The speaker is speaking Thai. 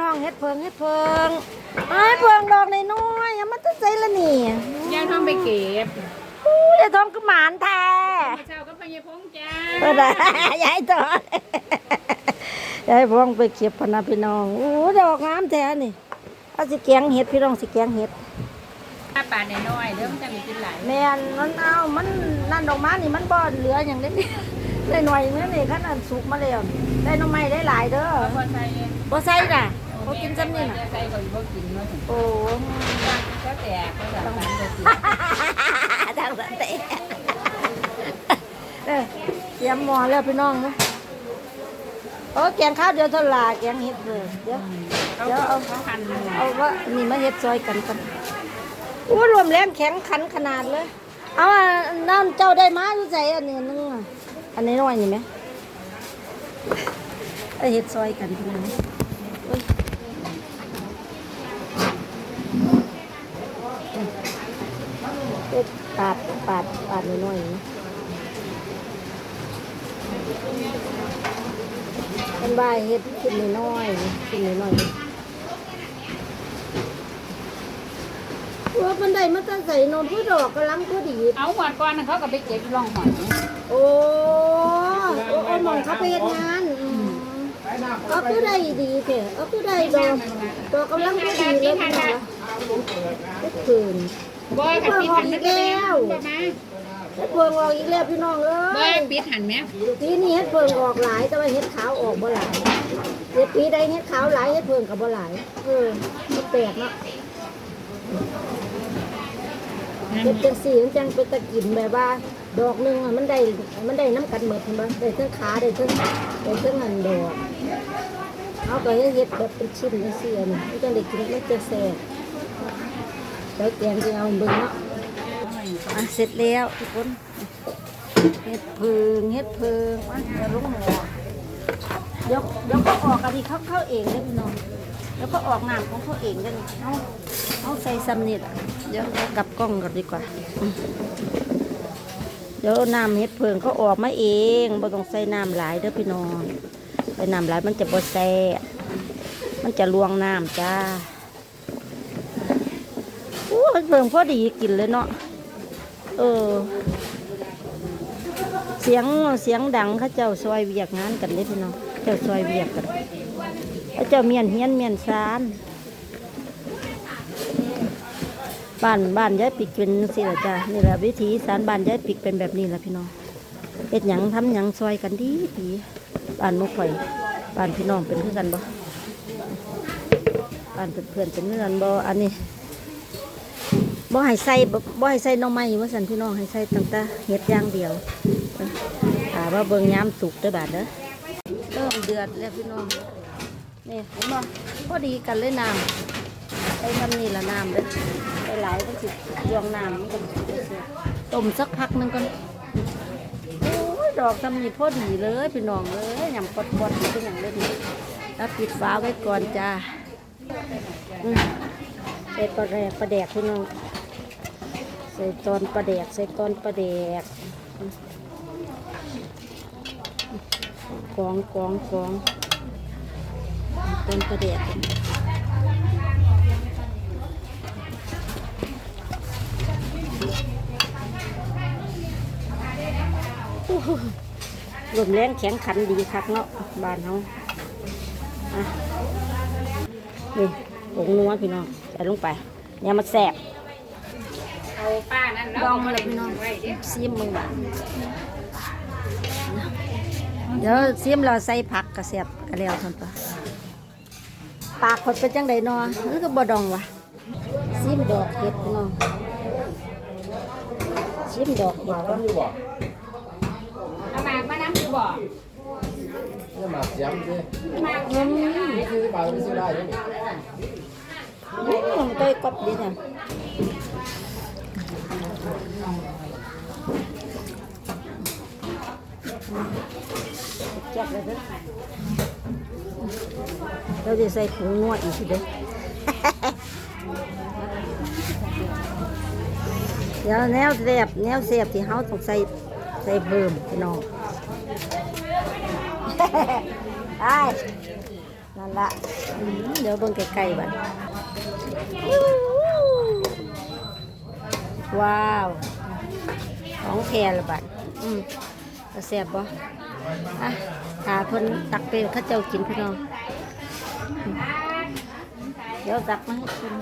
น้องเฮ็ดเพิงเฮ็ดเพิงไอ้ายเพิงดอกน้อยๆอะมันจะใจละนี่ย่างทองไปเก็บอู้ยายทองก็หมานแท้เช้าก็ไปยายพงจ้าเออได้ยายทองยายพองไปเก็บพะนะพี่น้องอู้ดอกงามแท้นี่เอาสิแกงเห็ดพี่น้องสิแกงเห็ดถ้าปลาน้อยๆเดี๋ยวมันจะมีกินหลายแม่นมันเอามันนั่นดอกไม้นี่มันบ่เหลืออย่างเล็กได้หน่อยๆมื้อนี่คันอันสุกมาแล้วได้หน้องไม้ได้หลายเด้อ พอใส่ บ่ใส่น่ะ บ่กินซ้ำนี่น่ะใส่ก็บ่กินเนาะโอ้ก็แตกก็แบบนั้นก็กินทางสันเตะเออเตรียมหม้อแล้วพี่น้องนะโอ้แกงข้าวเดียวเท่าไหร่แกงเห็ดเลยเดี๋ยวเขาเดี๋ยวเอาเขาหั่นเอาว่านี่มาเห็ดซอยกันกันอู้รวมแรงแข็งขันขนาดเลย เอาอันน้ำเจ้าได้มาอยู่ใจอันนี้นึงอะอันนี้น้อยนี่ไหมเอาเห็ดซอยกันพี่น้องโอ้ย เฮ็ดปาดปาดปาดน้อยๆนี่เป็นใบเห็ดขึ้นน้อยๆขึ้นน้อยๆว่ามันได้มาตั้งใส่นมผู้ดอกกำลังผู้ดี เอาหวดก่อนเขาก็ไปเก็บร่องหอยโอ้โอ้โอ้หมองเขาไปเฮ็ดงานอืม เอาคือได้ดีเถอะเอาคือได้ดอกดอกกำลังผู้ดีเลยพี่น้องทุกคืนบ่กับปิดหันมันก็แล้วบ่มาเฮ็ดเพิงออกอีกแล้วพี่น้องเอ้บ่ยปิดหันแม่ปีนี้เฮ็ดเพิงออกหลายแต่ว่าเฮ็ดขาวออกบ่หลายเฮ็ดปีใดเฮ็ดขาวหลายเฮ็ดเพิงก็บ่หลายเออมันแปลกเนาะเฮ็ดจังสี่จังเป็นตะกินแบบว่าดอกหนึงอะมันได้มันได้น้ำกันหมดเห็นบ่ได้ทั้งขาได้ทั้งได้ทั้งอันดอก เอาก็เฮ็ดแบบเป็นชิ้นจังซี่อันนี้มันจังได้กินไมันจะแซ่บแล้วแกงจะเอาเบิ่งเนาะอะเสร็จแล้วทุกคนเฮ็ดเพิงเฮ็ดเพิงมาเดี๋ยวลงหม้อเดี๋ยวเดี๋ยวก็ออกอันนี้เขาเข้าเองเด้อพี่น้องแล้วก็ออกน้ำของเขาเองเด้อนี่เอาเอาใส่ซ้ำนี่ล่ะเดี๋ยวกลับกล้องก่อนดีกว่าเดี๋ยวน้ำเฮ็ดเพิงเขาออกมาเองบ่ต้องใส่น้ำหลายเด้อพี่น้อง ใส่น้ำหลายมันจะบ่แซ่มันจะลวงน้ำจ้าโอ้ยเพิงพอดีกินเลยเนาะเออ เสียงเสียงดังเขาเจ้าซอยเวียกงานกันเด้พี่น้องเจ้าซอยเวียกกันเขาเจ้าเมียนเฮียนเมียนซานบ้านบ้านยายปิกเป็นสิละจ้านี่แหละวิถีสารบ้านยายปิกเป็นแบบนี้แหละพี่น้องเฮ็ดหยังทำหยังซอยกันดีดี บ้านมุกข่อยบ้านพี่น้องเป็นคือกันบ่บ้านเพื่อนเป็นคือกันบ่อันนี้บ่ให้ใส่บ่ให้ใส่น่องไม้ว่าซั่นพี่น้องให้ใส่ตั้งแต่เฮ็ดย่างเดียวถามว่าเบิ่งย้ำสุกเด้บาดเด้อเริ่มเดือดแล้วพี่น้องนี่เห็นบ่พอดีกันเลยน้ำไอ้ทำนี่ละน้ำเด้อไปหลายก็สิยวงน้ำมันก็ต้มสักพักนึงก่อน ดอกทำนี่พอดีเลยพี่น้องเลยยำปอดๆเป็นอย่างเลยนี่แล้วปิดฝาไว้ก่อนจ้าใส่ปลาแดกปลาแดกพี่น้องใส่ตอนปลาแดกใส่ตอนปลาแดกกองกองกองเป็นประเด็ด ลมแรงแข็งขันดีคักเนาะบ้านเขาอะนี่ผงนัวพี่น้องใส่ลงไปเนี่ยมันแสบเอาป้านั่นลองมาเลยพี่น้องไว้เด้อซีมมือบ้านเดี๋ยวซีมเราใส่ผักกระเสียบกระเลียวทนปะปากคนเป็นจังไดนอนี่ก็บ่ดองวะซีมดอกเห็ดพี่น้องซีมดอกเห็ด บ่นี่หมากเสียมสิหมากอืมนี่คือหมากไม่ซื้อได้ด้วยนี่อืมเต้ยกบดีจ้ะแจ็บเลยเด้อเราจะใส่ผงนัวอีกทีเด้อเดี๋ยวแนวเสียบแนวเสียบที่เขาต้องใส่ใส่เพิ่มพี่น้อง ไอ้นั่นละอืมเดี๋ยวเบิ่งไกลๆบัดว้าว ของแพรละบัดอืมจะแซ่บบ่อะถาเพิ่นตักเป็นข้าวเจ้ากินพี่น้องอืมเดี๋ยวตักมาให้กิน